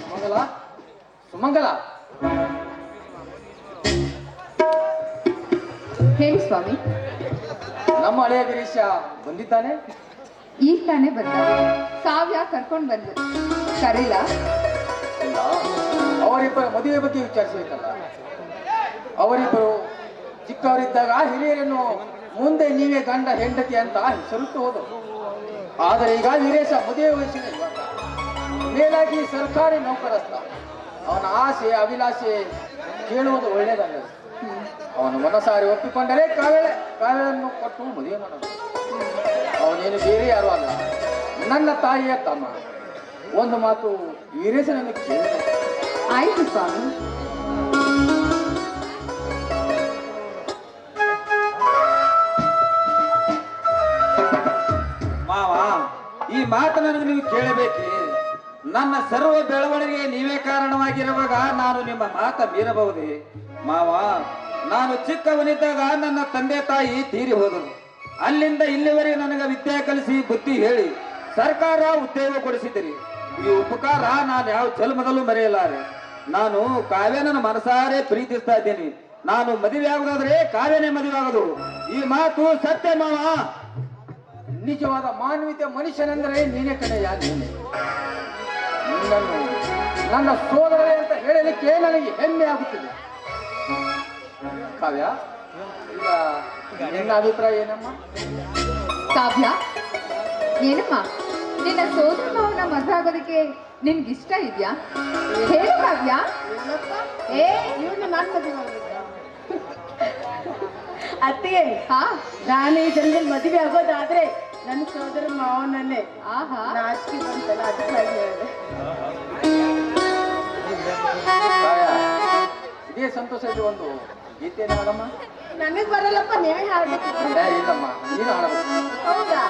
ಸುಮಂಗಲ? ಸುಮಂಗಲ? ಹೇಳಿ ಸ್ವಾಮಿ. ನಮ್ಮ ಹಳೆಯ ಗಿರೀಶ ಬಂದಿದ್ದಾನೆ? ಈಗ ತಾನೇ ಬಂದ. ಸಾವ್ಯ ಕರ್ಕೊಂಡು ಬಂದು ಕರೀಲ? ಇಲ್ಲ. ಅವರಿಬ್ಬರ ಮದುವೆ ಬಗ್ಗೆ ವಿಚಾರಿಸಬೇಕಲ್ಲ. ಅವರಿಬ್ಬರು ಚಿಕ್ಕವರಿದ್ದಾಗ ಆ ಹಿರಿಯರನ್ನು ಮುಂದೆ ನೀವೇ ಗಂಡ ಹೆಂಡತಿ ಅಂತ ಹೆಸರುಟ್ಟು ಹೋದರು. ಆದರೆ ಈಗ ವೀರೇಶ ಮದುವೆ ವಯಸ್ಸಿನ ಮೇಲಾಗಿ ಸರ್ಕಾರಿ ನೌಕರಸ್ಥ ಅವನ ಆಸೆ ಅಭಿಲಾಷೆ ಕೇಳುವುದು ಒಳ್ಳೆಯದಲ್ಲ. ಅವನು ಮನಸಾರಿ ಒಪ್ಪಿಕೊಂಡರೆ ಕಾವೇಳೆ ಕಾವೇಳನ್ನು ಕೊಟ್ಟು ಮದುವೆ ಮಾಡೋದು. ಅವನೇನು ಬೇರೆ ಯಾರು ಅಲ್ಲ. ನನ್ನ ತಾಯಿಯ ತಮ್ಮ. ಒಂದು ಮಾತು ವೀರೇಶನನ್ನು ಕೇಳಿದೆ. ಆಯ್ತು ಸ್ವಾಮಿ. ಮಾವ ಈ ಮಾತು ನನಗೆ ನೀವು ಕೇಳಬೇಕೆ? ನನ್ನ ಸರ್ವ ಬೆಳವಣಿಗೆ ನೀವೇ ಕಾರಣವಾಗಿರುವಾಗ ನಾನು ನಿಮ್ಮ ಮಾತ ಮೀರಬಹುದೇ? ಮಾವ, ನಾನು ಚಿಕ್ಕವನಿದ್ದಾಗ ನನ್ನ ತಂದೆ ತಾಯಿ ತೀರಿ ಹೋದರು. ಅಲ್ಲಿಂದ ಇಲ್ಲಿವರೆಗೆ ನನಗೆ ವಿದ್ಯೆ ಕಲಿಸಿ ಬುದ್ಧಿ ಹೇಳಿ ಸರ್ಕಾರ ಉದ್ಯೋಗ ಕೊಡಿಸಿದಿರಿ ಈ ಉಪಕಾರ ನಾನು ಯಾವ ಜನ್ಮದಲ್ಲೂ ಮರೆಯಲಾರೆ. ನಾನು ಕಾವ್ಯನ ಮನಸಾರೆ ಪ್ರೀತಿಸ್ತಾ ಇದ್ದೇನೆ. ನಾನು ಮದುವೆ ಆಗುದಾದ್ರೆ ಕಾವ್ಯನೇ ಮದುವೆ ಆಗೋದು. ಈ ಮಾತು ಸತ್ಯ ಮಾವ. ನಿಜವಾದ ಮಾನವೀಯ ಮನುಷ್ಯನೆಂದರೆ ನೀನೇ ಕಣೆ ನೀನೆ ನಿನ್ನನ್ನು ನನ್ನ ಸೋದರೇ ಅಂತ ಹೇಳಲಿಕ್ಕೆ ನನಗೆ ಹೆಮ್ಮೆ ಆಗುತ್ತದೆ. ಕಾವ್ಯ ಈಗ ನಿನ್ನ ಅಭಿಪ್ರಾಯ ಏನಮ್ಮ? ಕಾವ್ಯ ಏನಮ್ಮ? ನಿನ್ನ ಸೋದರ ಮಾವನ ಮದುವೆ ಆಗೋದಕ್ಕೆ ನಿನ್ಗೆ ಇಷ್ಟ ಇದೆಯಾ? ಹೇಳು ಕಾವ್ಯ. ಏ ಅತ್ತಿಗೆ. ಹಾ ನಾನು ಜನರಲ್ಲಿ ಜನ್ಮದಲ್ಲಿ ಮದುವೆ ಆಗೋದಾದ್ರೆ ನನ್ನ ಸೋದರ ಮಾವನನ್ನೇ ಆಹಾ. ನಾಚಿಕೆ ಬಂತಲ್ಲ ಅದಕ್ಕಾಗಿ ಸಂತೋಷ ಇದೆ ಒಂದು ಗೀತೆ ಹಾಡಮ್ಮ? ನನಗ್ ಬರಲ್ಲಪ್ಪ ನೀವೇ ಹಾಡ್ಬೇಕು ಇಲ್ಲಮ್ಮ ನೀನು ಹಾಡಬೇಕು. ಹೌದಾ?